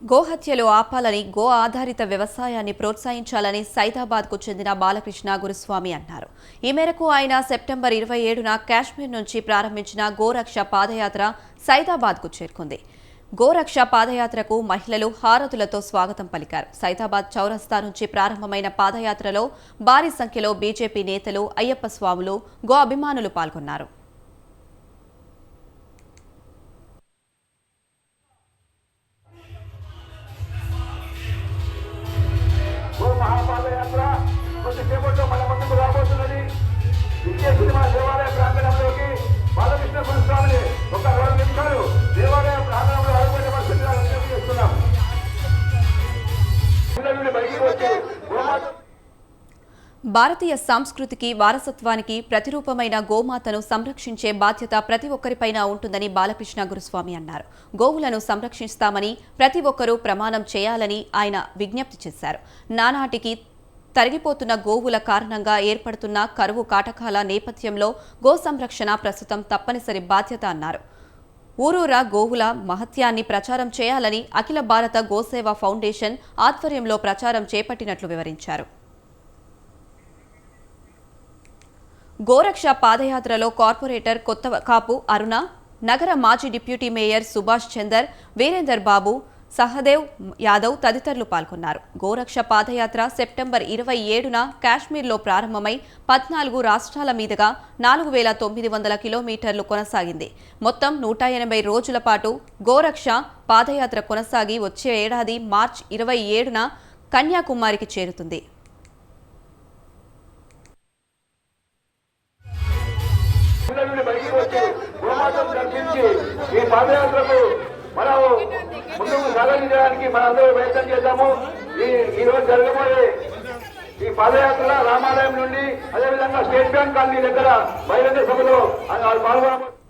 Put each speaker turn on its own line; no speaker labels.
గోహత్యలు ఆపాలని గో ఆధారిత వ్యవసాయాన్ని ప్రోత్సహించాలని సైదాబాద్కు చెందిన బాలకృష్ణ గురుస్వామి అన్నారు. ఈ మేరకు ఆయన సెప్టెంబర్ ఇరవై ఏడున కాశ్మీర్ నుంచి ప్రారంభించిన గోరక్ష పాదయాత్ర సైదాబాద్కు చేరుకుంది. గోరక్ష పాదయాత్రకు మహిళలు హారతులతో స్వాగతం పలికారు. సైదాబాద్ చౌరస్తా నుంచి ప్రారంభమైన పాదయాత్రలో భారీ సంఖ్యలో బీజేపీ నేతలు అయ్యప్ప స్వాములు గో అభిమానులు పాల్గొన్నారు.
పాదయాత్ర కొద్దిసేపట్లో మన ముందుకు రాబోతున్నది. విజయ సినిమా దేవాలయ ప్రాంగణంలోకి బాలకృష్ణ గురుస్వామిని ఒక రెండు నిమిషాలు దేవాలయ ప్రాంగణంలో అడుగుపెట్టవలసిందిగా విజ్ఞప్తి చేస్తున్నాం. బయటికి వచ్చి
భారతీయ సంస్కృతికి వారసత్వానికి ప్రతిరూపమైన గోమాతను సంరక్షించే బాధ్యత ప్రతి ఒక్కరిపైన ఉంటుందని బాలకృష్ణ గురుస్వామి అన్నారు. గోవులను సంరక్షిస్తామని ప్రతి ఒక్కరూ ప్రమాణం చేయాలని ఆయన విజ్ఞప్తి చేశారు. నానాటికి తరిగిపోతున్న గోవుల కారణంగా ఏర్పడుతున్న కరువు కాటకాల నేపథ్యంలో గో సంరక్షణ ప్రస్తుతం తప్పనిసరి బాధ్యత అన్నారు. ఊరూరా గోవుల మహత్యాన్ని ప్రచారం చేయాలని అఖిల భారత గోసేవ ఫౌండేషన్ ఆధ్వర్యంలో ప్రచారం చేపట్టినట్లు వివరించారు. గోరక్ష పాదయాత్రలో కార్పొరేటర్ కొత్త కాపు అరుణ నగర మాజీ డిప్యూటీ మేయర్ సుభాష్ చందర్ వీరేందర్ బాబు సహదేవ్ యాదవ్ తదితరులు పాల్గొన్నారు. గోరక్ష పాదయాత్ర సెప్టెంబర్ ఇరవై ఏడున కాశ్మీర్లో ప్రారంభమై పద్నాలుగు రాష్ట్రాల మీదుగా నాలుగు వేల తొమ్మిది వందల కిలోమీటర్లు కొనసాగింది. మొత్తం నూట ఎనభై రోజుల పాటు గోరక్ష పాదయాత్ర కొనసాగి వచ్చే ఏడాది మార్చ్ ఇరవై ఏడున కన్యాకుమారికి చేరుతుంది.
ఈ పాదయాత్రకు సాగించడానికి మనందరూ ప్రయత్నం చేద్దాము. ఈ ఈ రోజు జరగబోయే ఈ పాదయాత్ర రామాలయం నుండి అదేవిధంగా స్టేట్ బ్యాంక్ కాలనీ దగ్గర బహిరంగ సభలో పాల్గొనబోతున్నారు